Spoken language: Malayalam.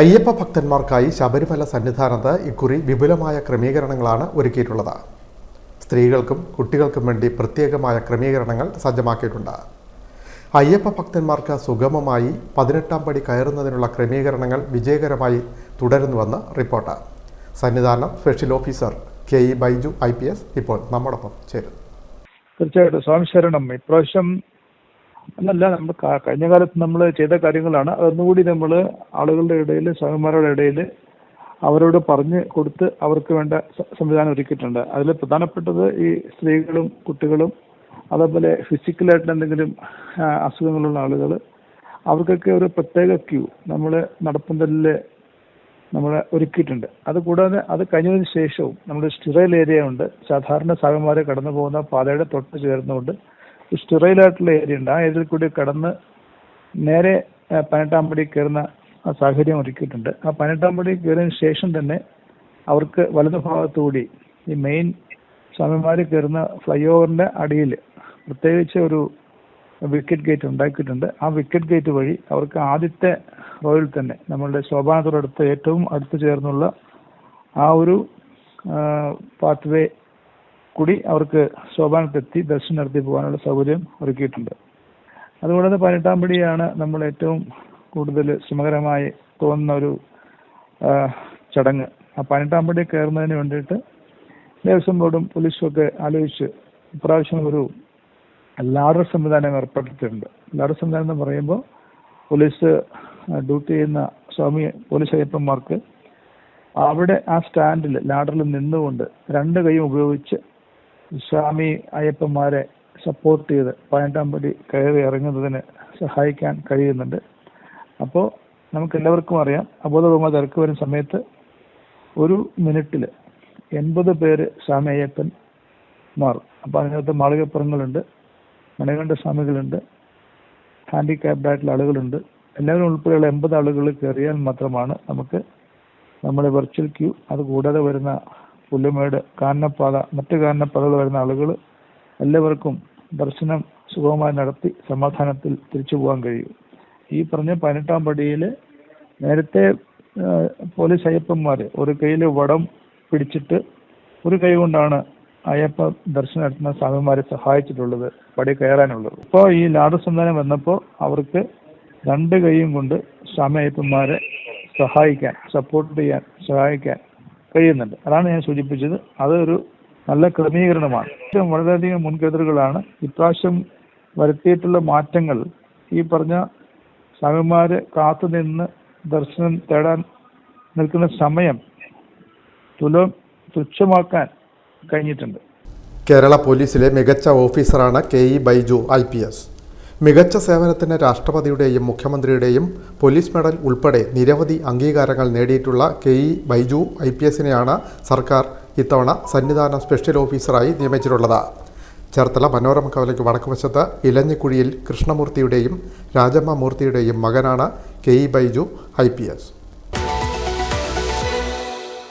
അയ്യപ്പ ഭക്തന്മാർക്കായി ശബരിമല സന്നിധാനത്ത് ഇക്കുറി വിപുലമായ ക്രമീകരണങ്ങളാണ് ഒരുക്കിയിട്ടുള്ളത്. സ്ത്രീകൾക്കും കുട്ടികൾക്കും വേണ്ടി പ്രത്യേകമായ ക്രമീകരണങ്ങൾ സജ്ജമാക്കിയിട്ടുണ്ട്. അയ്യപ്പ ഭക്തന്മാർക്ക് സുഗമമായി പതിനെട്ടാം പടി കയറുന്നതിനുള്ള ക്രമീകരണങ്ങൾ വിജയകരമായി തുടരുന്നുവെന്ന് report. Sannidhanam special officer K E Baiju I P S ഇപ്പോൾ നമ്മോടൊപ്പം ചേരുന്നു. തീർച്ചയായിട്ടും സ്വാമി ശരണം. ഇപ്രാവശ്യം എന്നല്ല നമ്മൾ കഴിഞ്ഞ കാലത്ത് നമ്മൾ ചെയ്ത കാര്യങ്ങളാണ്. അതൊന്നുകൂടി നമ്മൾ ആളുകളുടെ ഇടയിൽ സഹന്മാരുടെ ഇടയിൽ അവരോട് പറഞ്ഞ് കൊടുത്ത് അവർക്ക് വേണ്ട സംവിധാനം ഒരുക്കിയിട്ടുണ്ട്. അതിൽ പ്രധാനപ്പെട്ടത് ഈ സ്ത്രീകളും കുട്ടികളും അതേപോലെ ഫിസിക്കലായിട്ട് എന്തെങ്കിലും അസുഖങ്ങളുള്ള ആളുകൾ അവർക്കൊക്കെ ഒരു പ്രത്യേക ക്യൂ നമ്മൾ നടപ്പന്തലിൽ നമ്മൾ ഒരുക്കിയിട്ടുണ്ട്. അത് കൂടാതെ അത് കഴിഞ്ഞതിന് ശേഷവും നമ്മുടെ സ്റ്റിറൈൽ ഏരിയ ഉണ്ട്. സാധാരണ സാഗന്മാർ കടന്നു പോകുന്ന പാതയുടെ തൊട്ട് ചേർന്നുകൊണ്ട് സ്റ്റിറൈലായിട്ടുള്ള ഏരിയ ഉണ്ട്. ആ ഏരിയയിൽ കൂടി കടന്ന് നേരെ ആ, പതിനെട്ടാം പടി കയറുന്ന സാഹചര്യം ഒരുക്കിയിട്ടുണ്ട്. ആ പതിനെട്ടാം പടി കയറിയതിന് ശേഷം തന്നെ അവർക്ക് വലതു ഭാഗത്തുകൂടി ഈ മെയിൻ സ്വാമിമാർ കയറുന്ന ഫ്ലൈ ഓവറിന്റെ അടിയിൽ പ്രത്യേകിച്ച് ഒരു വിക്കറ്റ് ഗേറ്റ് ഉണ്ടാക്കിയിട്ടുണ്ട്. ആ വിക്കറ്റ് ഗേറ്റ് വഴി അവർക്ക് ആദ്യത്തെ റോയിൽ തന്നെ നമ്മളുടെ ശോഭാനത്തോടടുത്ത് ഏറ്റവും അടുത്ത് ചേർന്നുള്ള ആ ഒരു പാത്ത് വേ കൂടി അവർക്ക് ശോഭാനത്തെത്തി ദർശനം നടത്തി പോകാനുള്ള സൗകര്യം ഒരുക്കിയിട്ടുണ്ട്. അതുകൂടാതെ പതിനെട്ടാം പടിയാണ് നമ്മൾ ഏറ്റവും കൂടുതൽ ശ്രമകരമായി തോന്നുന്ന ഒരു ചടങ്ങ്. ആ പതിനെട്ടാം പടി കയറുന്നതിന് വേണ്ടിയിട്ട് ദേവസ്വം ബോർഡും പോലീസും ഒക്കെ ആലോചിച്ച് ഇപ്രാവശ്യം ഒരു ലാഡർ സംവിധാനം ഏർപ്പെടുത്തിയിട്ടുണ്ട് ലാഡർ സംവിധാനം എന്ന് പറയുമ്പോൾ പോലീസ് ഡ്യൂട്ടി ചെയ്യുന്ന സ്വാമി പോലീസ് അയ്യപ്പന്മാർക്ക് അവിടെ ആ സ്റ്റാൻഡിൽ ലാഡറിൽ നിന്നുകൊണ്ട് രണ്ട് കൈയും ഉപയോഗിച്ച് സ്വാമി അയ്യപ്പന്മാരെ സപ്പോർട്ട് ചെയ്ത് പതിനെട്ടാം പടി കയറി ഇറങ്ങുന്നതിന് സഹായിക്കാൻ കഴിയുന്നുണ്ട്. അപ്പോൾ നമുക്ക് എല്ലാവർക്കും അറിയാം അബോധപൂർവ തിരക്ക് വരുന്ന സമയത്ത് ഒരു മിനിറ്റിൽ എൺപത് പേര് സ്വാമി അയ്യപ്പൻ മാറും അപ്പോൾ അതിനകത്ത് മാളികപ്പുറങ്ങളുണ്ട് മണികണ്ഠ സ്വാമികളുണ്ട് ഹാൻഡിക്യാപ്ഡ് ആയിട്ടുള്ള ആളുകളുണ്ട്. എല്ലാവരും ഉൾപ്പെടെയുള്ള എൺപത് ആളുകൾ കയറിയാൽ മാത്രമാണ് നമുക്ക് നമ്മുടെ വെർച്വൽ ക്യൂ അത് കൂടാതെ വരുന്ന പുല്ലുമേട് കാനനപ്പാത മറ്റ് കാനനപ്പാതകൾ വരുന്ന ആളുകൾ എല്ലാവർക്കും ദർശനം സുഗമമായി നടത്തി സമാധാനത്തിൽ തിരിച്ചു പോകാൻ കഴിയും. ഈ പറഞ്ഞ പതിനെട്ടാം പടിയിൽ നേരത്തെ പോലീസ് അയ്യപ്പന്മാർ ഒരു കയ്യിൽ വടം പിടിച്ചിട്ട് ഒരു കൈ കൊണ്ടാണ് അയ്യപ്പ ദർശനം നടത്തുന്ന സ്വാമിമാരെ സഹായിച്ചിട്ടുള്ളത് പടി കയറാനുള്ളത്. ഇപ്പോൾ ഈ ലാഡു സംവിധാനം വന്നപ്പോൾ അവർക്ക് രണ്ട് കൈയും കൊണ്ട് സ്വാമി അയ്യപ്പന്മാരെ സഹായിക്കാൻ സപ്പോർട്ട് ചെയ്യാൻ സഹായിക്കാൻ കഴിയുന്നുണ്ട്. അതാണ് ഞാൻ സൂചിപ്പിച്ചത്. അതൊരു നല്ല ക്രമീകരണമാണ്. വളരെയധികം മുൻകരുതലുകളാണ് ഇപ്രാവശ്യം വരുത്തിയിട്ടുള്ള മാറ്റങ്ങൾ. ഈ പറഞ്ഞ സ്വാമിമാര് കാത്തുനിന്ന് ദർശനം തേടാൻ നിൽക്കുന്ന സമയം തുലം തുച്ഛമാക്കാൻ കഴിഞ്ഞിട്ടുണ്ട്. കേരള പോലീസിലെ മികച്ച ഓഫീസറാണ് K E Baiju I P S. മികച്ച സേവനത്തിന് രാഷ്ട്രപതിയുടെയും മുഖ്യമന്ത്രിയുടെയും പോലീസ് മെഡൽ ഉൾപ്പെടെ നിരവധി അംഗീകാരങ്ങൾ നേടിയിട്ടുള്ള K E Baiju I P എസിനെയാണ് സർക്കാർ ഇത്തവണ സന്നിധാന സ്പെഷ്യൽ ഓഫീസറായി നിയമിച്ചിട്ടുള്ളത്. ചേർത്തല മനോരമ കവലയ്ക്ക് വടക്കുവശത്ത് ഇലഞ്ഞിക്കുഴിയിൽ കൃഷ്ണമൂർത്തിയുടെയും രാജമ്മ മൂർത്തിയുടെയും മകനാണ് K E Baiju I P S.